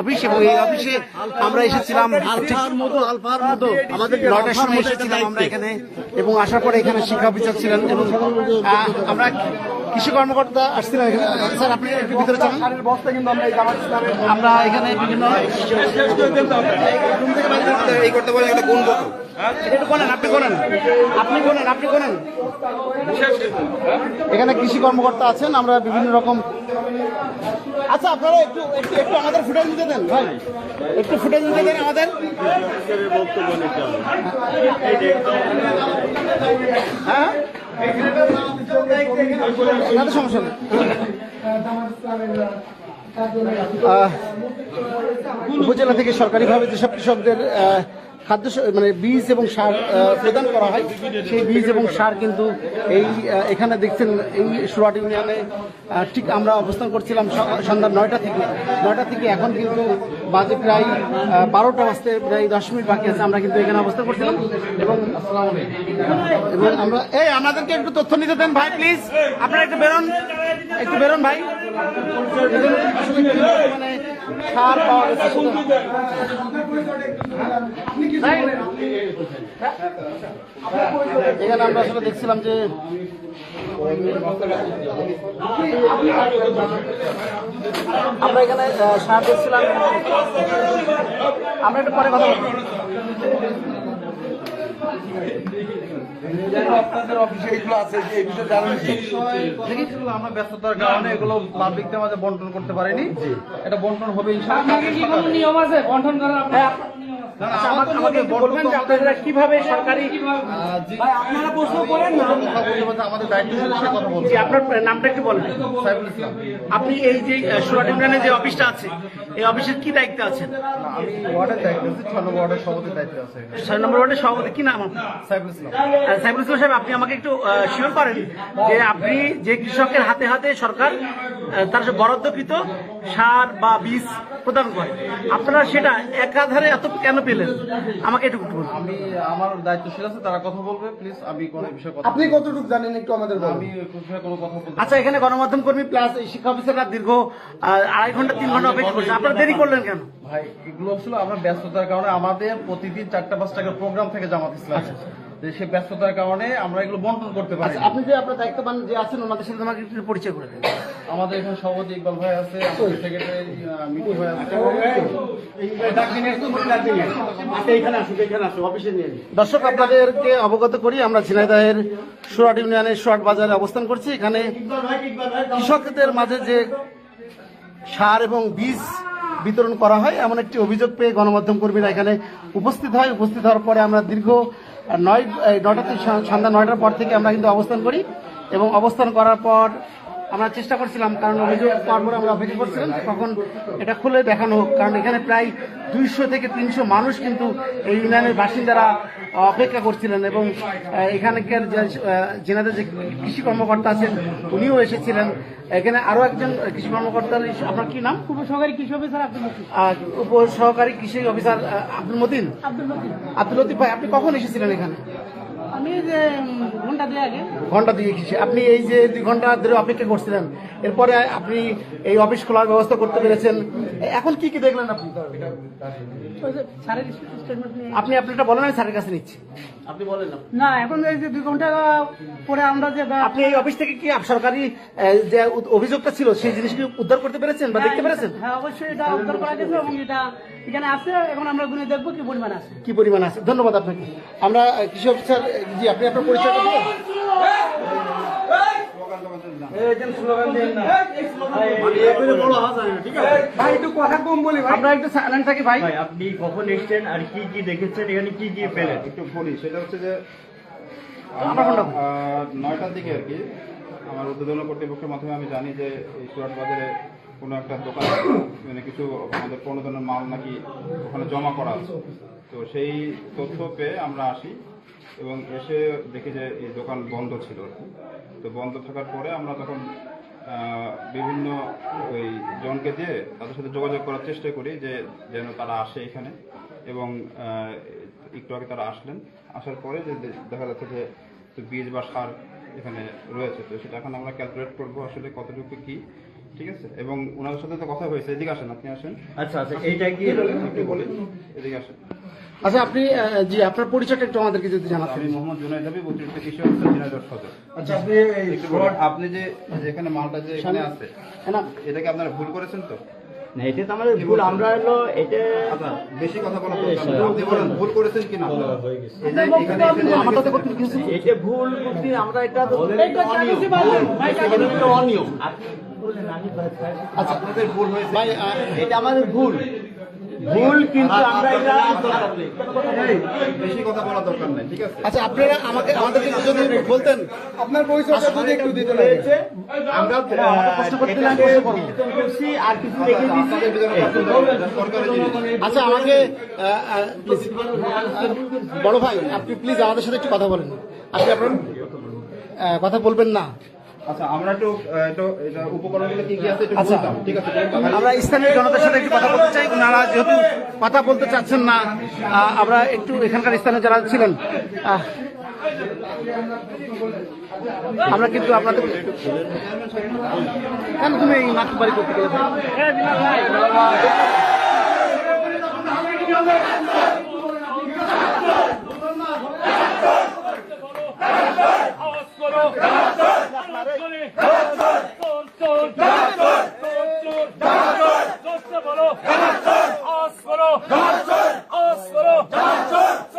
Office এবং এই অফিসে আমরা এসেছিলাম আমরা এখানে এবং আসার পরে এখানে শিক্ষা অফিসার ছিলেন এবং আমরা কৃষি কর্মকর্তা আসছিলাম এখানে স্যার আপনি একটু ভিতরে চলুন আমরা এখানে বিভিন্ন এই করতে পারেন একটা কত একটু কোনেন আপনি কোনেন আপনি কোনেন আপনি কোনেন এখানে কৃষি কর্মকর্তা আছেন আমরা বিভিন্ন রকম আচ্ছা আপনারা একটু একটু একটু আমাদের ফুটেজ দিতে দেন ভাই। একটু ফুটেজ দিতে দেন আমাদের। হ্যাঁ? না তো সমস্যা নেই। উপজেলা থেকে সরকারিভাবে যেসব কৃষকদের খাদ্য মানে বীজ এবং সার প্রদান করা হয়, সেই বীজ এবং সার কিন্তু এই এখানে দেখছেন এই সুরাট ইউনিয়নে ঠিক আমরা অবস্থান করছিলাম সন্ধ্যা নয়টা থেকে। নয়টা থেকে এখন কিন্তু বাজে প্রায় বারোটা বাজতে প্রায় দশ মিনিট বাকি আছে, আমরা কিন্তু এখানে অবস্থান করছিলাম। এবং এবং আমরা এই, আমাদেরকে একটু তথ্য নিতে দেন ভাই প্লিজ আপনারা একটু বেরোন। একটু বেরোন ভাই। সার পাওয়া গেছে এখানে আমরা আসলে দেখছিলাম যে আমরা এখানে সার দেখছিলাম। আমরা একটু পরে কথা বলব। আমরা ব্যস্ততার কারণে এগুলো পাবলিকদের মাঝে বন্টন করতে পারিনি। এটা বন্টন হবে ইনশাআল্লাহ। আপনাকে কি কোনো নিয়ম আছে? বন্টন করার আপনার আমাকে- আমাকে একটু বলবেন যে আপনারা কীভাবে সরকারি আপনারা প্রশ্ন করেন না। কথা বলতে বলতে আমাদের দায়িত্ব কথা বলছি। আপনার নামটা একটু বলেন। আপনি এই যে যে অফিসটা আছে এই অফিসের কি দায়িত্বে আছেন? আমি ওয়ার্ডের দায়িত্ব আছি ছয় নম্বর ওয়ার্ডের সভাপতির দায়িত্ব আছে। ছয় নম্বর ওয়ার্ডের সভাপতি কি নাম আপনার? সাইফুল ইসলাম। সাইফুল ইসলাম সাহেব আপনি আমাকে একটু শিওর করেন যে আপনি যে কৃষকের হাতে হাতে সরকার তার বরাদ্দকৃত সার বা বীজ প্রদান করে আপনারা সেটা একাধারে এত কেন পেলেন আমাকে একটু বলুন। আমি আমার দায়িত্বশীল আছে তারা কথা বলবে। প্লিজ আমি কোনো বিষয়ে কথা আপনি কতটুকু জানেন একটু আমাদের বলুন। আমি বিষয়ে কোনো কথা বলতে আচ্ছা এখানে গণমাধ্যম কর্মী প্লাস শিক্ষা অফিসাররা দীর্ঘ আড়াই ঘণ্টা তিন ঘণ্টা অপেক্ষা করছে। আপনারা দেরি করলেন কেন? ভাই এগুলো ছিল আমার ব্যস্ততার কারণে আমাদের প্রতিদিন চারটা পাঁচটা প্রোগ্রাম থেকে জামাত ইসলাম যে সে ব্যস্ততার কারণে আমরা এগুলো বন্টন করতে পারি আচ্ছা আপনি যে আপনার দায়িত্ববান যে আছেন ওনাদের সাথে আমাকে একটু পরিচয় করে দেন। আমাদের এখানে সভাপতি ইকবাল ভাই আছে আমাদের সেক্রেটারি মিঠু ভাই আছে। দর্শক আপনাদেরকে অবগত করি আমরা ঝিনাইদহের সুরাট ইউনিয়নের সুরাট বাজারে অবস্থান করছি। এখানে কৃষকদের মাঝে যে সার এবং বীজ বিতরণ করা হয় এমন একটি অভিযোগ পেয়ে গণমাধ্যম কর্মীরা এখানে উপস্থিত হয়। উপস্থিত হওয়ার পরে আমরা দীর্ঘ নয় থেকে সন্ধ্যা নয়টার পর থেকে আমরা কিন্তু অবস্থান করি এবং অবস্থান করার পর আমরা চেষ্টা করছিলাম কারণ অভিযোগ পাওয়ার পরে আমরা অপেক্ষা করছিলাম যে কখন এটা খুলে দেখানো হোক। কারণ এখানে প্রায় দুইশো থেকে তিনশো মানুষ কিন্তু এই ইউনিয়নের বাসিন্দারা অপেক্ষা করছিলেন এবং এখানকার যে জেনাদের যে কৃষি কর্মকর্তা আছেন উনিও এসেছিলেন। এখানে আরও একজন কৃষি কর্মকর্তা আপনার কি নাম? উপসহকারী কৃষি অফিসার আব্দুল লতিফ। আহ, সহকারী কৃষি অফিসার আব্দুল মতিন? আব্দুল লতিফ। ভাই আপনি কখন এসেছিলেন এখানে? আমি যে ঘণ্টা দিয়ে আগে। ঘণ্টা দিয়ে কৃষি আপনি এই যে দুই ঘণ্টা ধরে অপেক্ষা করছিলেন এরপরে আপনি এই অফিস খোলার ব্যবস্থা করতে পেরেছেন। এখন কি কি দেখলেন আপনি? আপনি আপনারটা বলেন আমি স্যারের কাছে নিচ্ছি। আপনি বলেন না। না এখন এই যে দুই ঘণ্টা পরে আমরা যে আপনি এই অফিস থেকে কি সরকারি যে অভিযোগটা ছিল সেই জিনিস কি উদ্ধার করতে পেরেছেন বা দেখতে পেরেছেন? হ্যাঁ অবশ্যই এটা উদ্ধার করা গেছে এবং এটা এখানে আছে। এখন আমরা গুনে দেখব কি পরিমাণ আছে। কি পরিমাণ আছে? ধন্যবাদ আপনাকে। আমরা কৃষি অফিসার জি আপনি আপনার পরিচয় আপনি কখন দেখেছেন এখানে পেলেন একটু সেটা হচ্ছে যে নয়টার দিকে আর কি আমার উদ্বোধন কর্তৃপক্ষের মাধ্যমে আমি জানি যে এই সুরাট বাজারে কোনো একটা দোকান মানে কিছু আমাদের প্রণোদনের মাল নাকি ওখানে জমা করা আছে তো সেই তথ্য পেয়ে আমরা আসি এবং এসে দেখি যে এই দোকান বন্ধ ছিল। তো বন্ধ থাকার পরে আমরা তখন বিভিন্ন ওই জনকে দিয়ে তাদের সাথে যোগাযোগ করার চেষ্টা করি যে যেন তারা আসে এখানে এবং একটু আগে তারা আসলেন। আসার পরে যে দেখা যাচ্ছে যে বীজ বা সার এখানে রয়েছে। তো সেটা এখন আমরা ক্যালকুলেট করব আসলে কতটুকু কি। ঠিক আছে? এবং ওনাদের সাথে তো কথা হয়েছে। এদিকে আসেন আপনি আসেন। আচ্ছা আচ্ছা এইটা কি? একটু বলি এদিকে আসেন। আচ্ছা আপনি জি আপনার পরিচয়টা একটু আমাদেরকে যদি জানাতেন। আমি মোহাম্মদ জুনাইদ হাবিব অতিরিক্ত কৃষি অফিসার ঝিনাইদহ সদর। আচ্ছা আপনি আপনি যে যে এখানে মালটা যে এখানে আছে না। এটা কি আপনারা ভুল করেছেন তো? না এটা তো আমাদের ভুল আমরা হলো এটা বেশি কথা বলা আপনি বলেন ভুল করেছেন কিনা? ভুল আমরা অনিয়ম। আপনি আচ্ছা আপনাদের ভুল হয়েছে। ভাই এটা আমাদের ভুল। ভুল কিন্তু আমরা এটা বেশি কথা বলা দরকার নেই ঠিক আছে? আচ্ছা আপনারা আমাকে আমাদেরকে যদি বলতেন। আপনার পরিচয়টা যদি একটু দিতে হয়েছে আমরা প্রশ্ন করতে করছি আর কিছু রেখে দিচ্ছি। আচ্ছা আমাকে বড় ভাই আপনি প্লিজ আমাদের সাথে একটু কথা বলেন। আপনি আপনার কথা বলবেন না। আচ্ছা, আমরা স্থানীয় জনতার সাথে একটু কথা বলতে চাই। ওনারা যেহেতু কথা বলতে চাচ্ছেন না আমরা একটু এখানকার স্থানীয় যারা ছিলেন আমরা কিন্তু আপনাদের কেন তুমি এই নাক বাড়ি করতে গেলে?